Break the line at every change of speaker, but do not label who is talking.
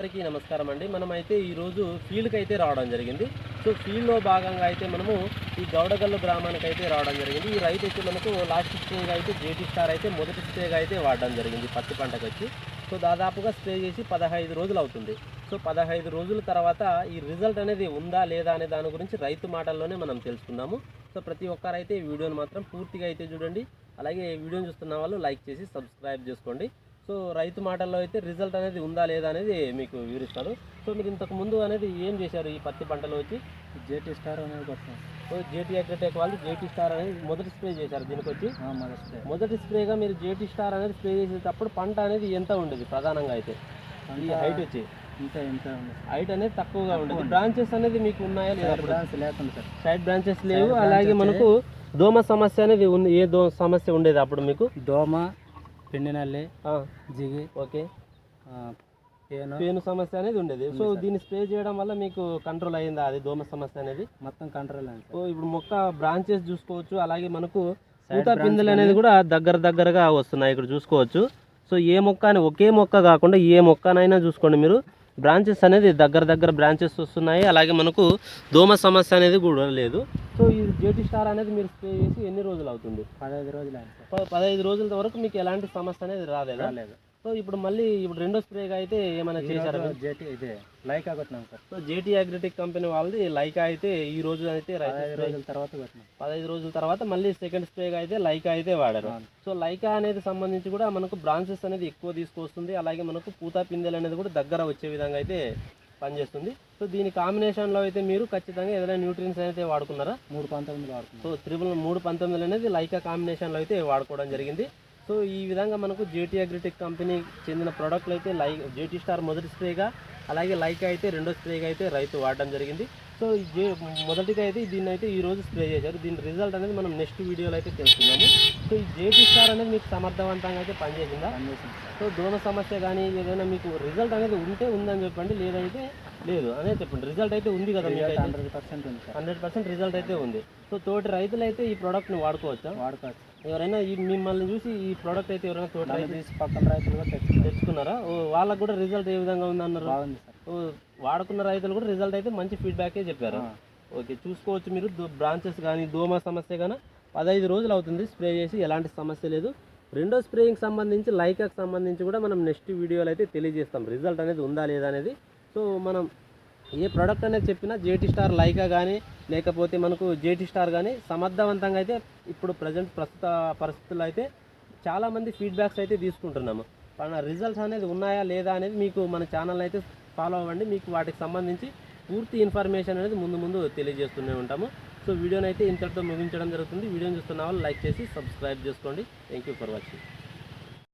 అందరికీ నమస్కారం అండి మనమైతే ఈరోజు ఫీల్డ్కి అయితే రావడం జరిగింది. సో ఫీల్డ్లో భాగంగా అయితే మనము ఈ గౌడగల్లు గ్రామానికి అయితే రావడం జరిగింది. ఈ రైతు అయితే మనకు లాస్ట్ స్టేజ్ అయితే జేటీ స్టార్ అయితే మొదటి స్టేజ్ అయితే వాడడం జరిగింది పత్తి పంటకు వచ్చి సో దాదాపుగా స్ప్రే చేసి పదహైదు రోజులు అవుతుంది. సో పదహైదు రోజుల తర్వాత ఈ రిజల్ట్ అనేది ఉందా లేదా అనే దాని గురించి రైతు మాటల్లోనే మనం తెలుసుకుందాము. సో ప్రతి ఒక్కరైతే ఈ వీడియోని మాత్రం పూర్తిగా అయితే చూడండి. అలాగే వీడియోని చూస్తున్న వాళ్ళు లైక్ చేసి సబ్స్క్రైబ్ చేసుకోండి. సో రైతు మాటల్లో అయితే రిజల్ట్ అనేది ఉందా లేదా అనేది మీకు వివరిస్తారు సో మీరు ఇంతకు ముందు అనేది ఏం చేశారు ఈ పత్తి పంటలో వచ్చి?
జేటీ స్టార్ అనేది కొట్టాం.
సో జేటీ అగ్రిటెక్ వాళ్ళు జేటీ స్టార్ అనేది మొదటి స్ప్రే చేశారు దీనికి వచ్చి
మొదటి స్ప్రే.
మొదటి స్ప్రేగా మీరు జేటీ స్టార్ అనేది స్ప్రే చేసేటప్పుడు పంట అనేది ఎంత ఉండేది ప్రధానంగా అయితే? ఈ హైట్ వచ్చి?
ఇంత ఉంది
హైట్ అనేది తక్కువగా ఉండేది. బ్రాంచెస్ అనేది మీకు ఉన్నాయా లేదా?
బ్రాంచ్ లేకుండా సార్.
సైడ్ బ్రాంచెస్ లేవు. అలాగే మనకు దోమ సమస్య అనేది ఉంది ఏ దోమ సమస్య ఉండేది అప్పుడు మీకు?
దోమ పిండి నల్లి
ఆ,
జిగి
ఓకే.
పేను.
సమస్య అనేది ఉండేది. సో దీన్ని స్ప్రే చేయడం వల్ల మీకు కంట్రోల్ అయిందా అది దోమ సమస్య అనేది?
మొత్తం కంట్రోల్ అయింది
సో ఇప్పుడు మొక్క బ్రాంచెస్ చూసుకోవచ్చు. అలాగే మనకు పూత పిందెలు అనేది కూడా దగ్గర దగ్గరగా వస్తున్నాయి ఇక్కడ చూసుకోవచ్చు. సో ఏ మొక్క అని ఒకే మొక్క కాకుండా ఏ మొక్కనైనా చూసుకోండి మీరు. బ్రాంచెస్ అనేది దగ్గర దగ్గర బ్రాంచెస్ వస్తున్నాయి. అలాగే మనకు దోమ సమస్య అనేది కూడా లేదు. సో ఈ జేటీ స్టార్ అనేది మీరు స్ప్రే చేసి ఎన్ని రోజులు అవుతుంది?
పదహైదు రోజులు అయింది
పదహైదు రోజుల వరకు మీకు ఎలాంటి సమస్య అనేది రాలేదా?
రాలేదు.
సో ఇప్పుడు మళ్ళీ ఇప్పుడు రెండో స్ప్రేగా అయితే ఏమైనా చేశారా?
జేటీ ఇదే లైకా కొట్టినాం sir.
So JT Agritech company వాళ్ళది లైకా అయితే ఈ రోజు అయితే
పదహైదు రోజుల తర్వాత కొట్టినాం.
పదహైదు రోజుల తర్వాత మళ్ళీ సెకండ్ స్ప్రేగా అయితే లైకా అయితే వాడారు. సో లైకా అనేది సంబంధించి కూడా మనకు బ్రాంచెస్ అనేది ఎక్కువ తీసుకొస్తుంది. అలాగే మనకు పూత పిందెలు అనేది కూడా దగ్గర వచ్చే విధంగా అయితే పనిచేస్తుంది. సో దీని కాంబినేషన్లో అయితే మీరు ఖచ్చితంగా ఏదైనా న్యూట్రియన్స్ అయితే వాడుకున్నారా?
మూడు పంతొమ్మిది వాడుతున్నాం
సో త్రిబుల్ మూడు పంతొమ్మిది అనేది లైకా కాంబినేషన్లో అయితే వాడుకోవడం జరిగింది. సో ఈ విధంగా మనకు జేటీ అగ్రిటెక్ కంపెనీకి చెందిన ప్రోడక్ట్లు అయితే లై జేటీ స్టార్ మొదటి స్ప్రేగా అలాగే లైకా అయితే రెండో స్ప్రేగా అయితే రైతు వాడడం జరిగింది. సో మొదటిగా అయితే దీన్ని అయితే ఈ రోజు స్ప్రే చేశారు. దీని రిజల్ట్ అనేది మనం నెక్స్ట్ వీడియోలో అయితే తెలుసుకుందాము. సో ఈ జేటీ స్టార్ అనేది మీకు సమర్థవంతంగా అయితే పనిచేసిందా? సో దోమ సమస్య కానీ ఏదైనా మీకు రిజల్ట్ అనేది ఉంటే ఉందని చెప్పండి లేదైతే లేదు. అనే చెప్పండి రిజల్ట్ అయితే ఉంది కదా మీకు
హండ్రెడ్ పర్సెంట్ ఉంది
హండ్రెడ్ పర్సెంట్ రిజల్ట్ అయితే ఉంది. సో తోటి రైతులు అయితే ఈ ప్రోడక్ట్ని వాడుకోవచ్చా?
వాడుకోవచ్చు.
ఎవరైనా ఈ మిమ్మల్ని చూసి ఈ ప్రోడక్ట్ అయితే ఎవరైనా తోటి
నన్ను
రైతు
తీసి పక్కన రైతులు కూడా తెచ్చుకున్నారు.
వాళ్ళకు కూడా రిజల్ట్ ఏ విధంగా ఉందన్నారు?
బాగుంది
వాడుకున్న రైతులు కూడా రిజల్ట్ అయితే మంచి ఫీడ్బ్యాకే చెప్పారు. ఓకే చూసుకోవచ్చు మీరు. బ్రాంచెస్ కానీ దోమ సమస్య కానీ పదహైదు రోజులు అవుతుంది స్ప్రే చేసి ఎలాంటి సమస్య లేదు. రెండో స్ప్రేయింగ్ సంబంధించి లైకాకి సంబంధించి కూడా మనం నెక్స్ట్ వీడియోలో అయితే తెలియజేస్తాం. రిజల్ట్ అనేది ఉందా లేదా అనేది. సో మనం ఏ ప్రోడక్ట్ అనేది చెప్పినా జేటీ స్టార్ లైకా కానీ లేకపోతే మనకు జేటీ స్టార్ కానీ సమర్థవంతంగా అయితే ఇప్పుడు ప్రజెంట్ ప్రస్తుత పరిస్థితుల్లో అయితే చాలామంది ఫీడ్బ్యాక్స్ అయితే తీసుకుంటున్నాము. రిజల్ట్స్ అనేది ఉన్నాయా లేదా అనేది మీకు మన ఛానల్ అయితే ఫాలో అవ్వండి. మీకు వాటికి సంబంధించి పూర్తి ఇన్ఫర్మేషన్ అనేది ముందు ముందు తెలియజేస్తూనే ఉంటాము. సో వీడియోనైతే అయితే ఇంతటితో ముగించడం జరుగుతుంది. వీడియోని చూస్తున్న వాళ్ళు లైక్ చేసి సబ్స్క్రైబ్ చేసుకోండి. Thank you for watching